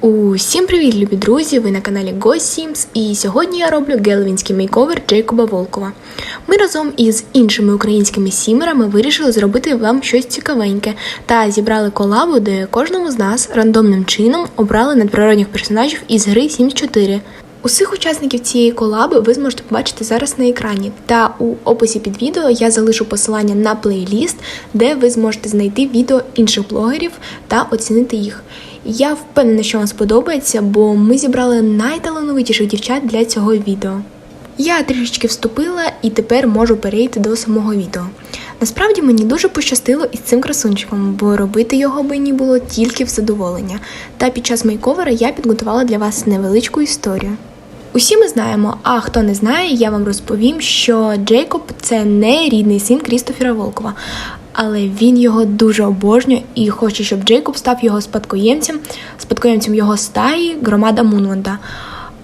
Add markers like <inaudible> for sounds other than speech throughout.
Усім привіт, любі друзі! Ви на каналі Go Sims і сьогодні я роблю геловінський мейковер Джейкоба Волкова. Ми разом із іншими українськими сімерами вирішили зробити вам щось цікавеньке та зібрали колабу, де кожному з нас рандомним чином обрали надприродних персонажів із гри Sims 4. Усіх учасників цієї колаби ви зможете побачити зараз на екрані. Та у описі під відео я залишу посилання на плейліст, де ви зможете знайти відео інших блогерів та оцінити їх. Я впевнена, що вам сподобається, бо ми зібрали найталановитіших дівчат для цього відео. Я трішечки вступила і тепер можу перейти до самого відео. Насправді мені дуже пощастило із цим красунчиком, бо робити його мені було тільки в задоволення. Та під час мейковера я підготувала для вас невеличку історію. Усі ми знаємо, а хто не знає, я вам розповім, що Джейкоб це не рідний син Крістофера Волкова, але він його дуже обожнює і хоче, щоб Джейкоб став його спадкоємцем, спадкоємцем його стаї, громада Мунвонда.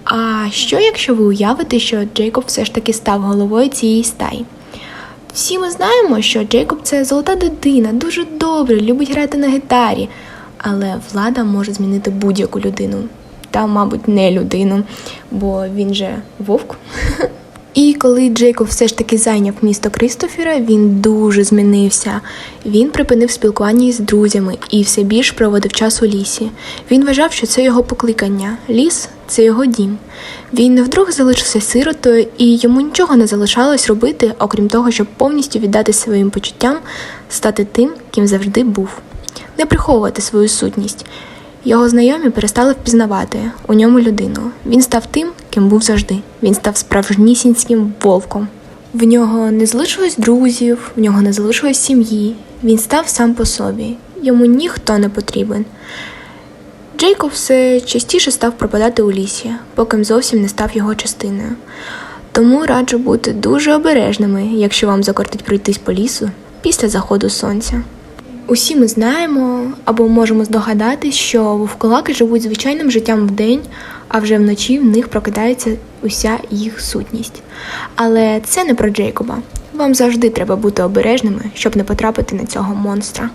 А що якщо ви уявите, що Джейкоб все ж таки став головою цієї стаї? Всі ми знаємо, що Джейкоб це золота дитина, дуже добрий, любить грати на гітарі, але влада може змінити будь-яку людину. Та, мабуть, не людину, бо він же вовк. <laughs> І коли Джейкоб все ж таки зайняв місто Кристофера, він дуже змінився. Він припинив спілкування із друзями і все більш проводив час у лісі. Він вважав, що це його покликання. Ліс це його дім. Він вдруг залишився сиротою, і йому нічого не залишалось робити, окрім того, щоб повністю віддати своїм почуттям, стати тим, ким завжди був, не приховувати свою сутність. Його знайомі перестали впізнавати у ньому людину. Він став тим, ким був завжди. Він став справжнісінським вовком. В нього не залишилось друзів, в нього не залишилось сім'ї. Він став сам по собі. Йому ніхто не потрібен. Джейкоб все частіше став пропадати у лісі, поки зовсім не став його частиною. Тому раджу бути дуже обережними, якщо вам закортить пройтись по лісу після заходу сонця. Усі ми знаємо або можемо здогадатись, що вовкулаки живуть звичайним життям вдень, а вже вночі в них прокидається уся їх сутність. Але це не про Джейкоба. Вам завжди треба бути обережними, щоб не потрапити на цього монстра.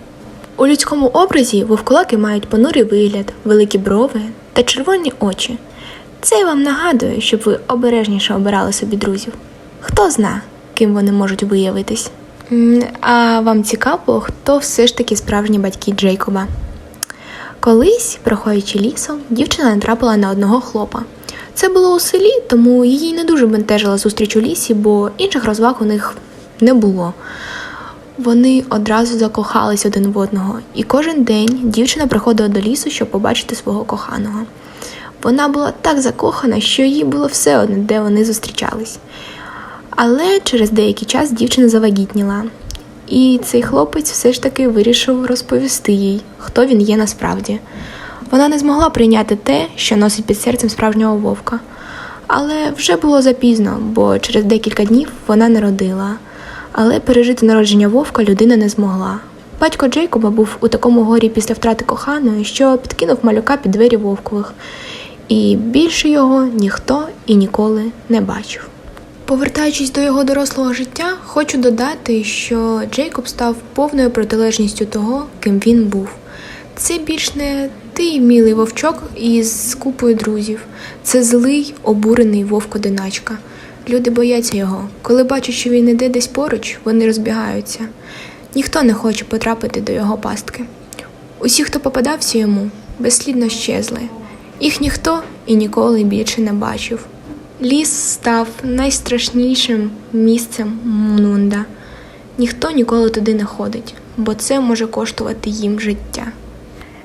У людському образі вовкулаки мають понурий вигляд, великі брови та червоні очі. Це я вам нагадує, щоб ви обережніше обирали собі друзів. Хто зна, ким вони можуть виявитись. А вам цікаво, хто все ж таки справжні батьки Джейкоба? Колись, проходячи лісом, дівчина натрапила на одного хлопа. Це було у селі, тому її не дуже бентежила зустріч у лісі, бо інших розваг у них не було. Вони одразу закохались один в одного, і кожен день дівчина приходила до лісу, щоб побачити свого коханого. Вона була так закохана, що їй було все одно, де вони зустрічались. Але через деякий час дівчина завагітніла, і цей хлопець все ж таки вирішив розповісти їй, хто він є насправді. Вона не змогла прийняти те, що носить під серцем справжнього вовка. Але вже було запізно, бо через декілька днів вона народила. Але пережити народження вовка людина не змогла. Батько Джейкоба був у такому горі після втрати коханої, що підкинув малюка під двері вовкових, і більше його ніхто і ніколи не бачив. Повертаючись до його дорослого життя, хочу додати, що Джейкоб став повною протилежністю того, ким він був. Це більш не ти мілий вовчок із купою друзів. Це злий, обурений вовк-одиначка. Люди бояться його. Коли бачать, що він іде десь поруч, вони розбігаються. Ніхто не хоче потрапити до його пастки. Усі, хто попадався йому, безслідно щезли. Їх ніхто і ніколи більше не бачив. Ліс став найстрашнішим місцем Мунунда. Ніхто ніколи туди не ходить, бо це може коштувати їм життя.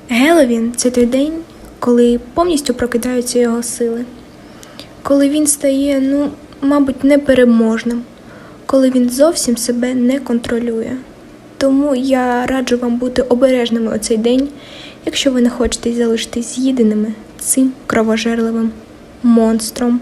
Геловін це той день, коли повністю прокидаються його сили, коли він стає, ну, мабуть, непереможним, коли він зовсім себе не контролює. Тому я раджу вам бути обережними у цей день, якщо ви не хочете залишитись з'їденими цим кровожерливим монстром.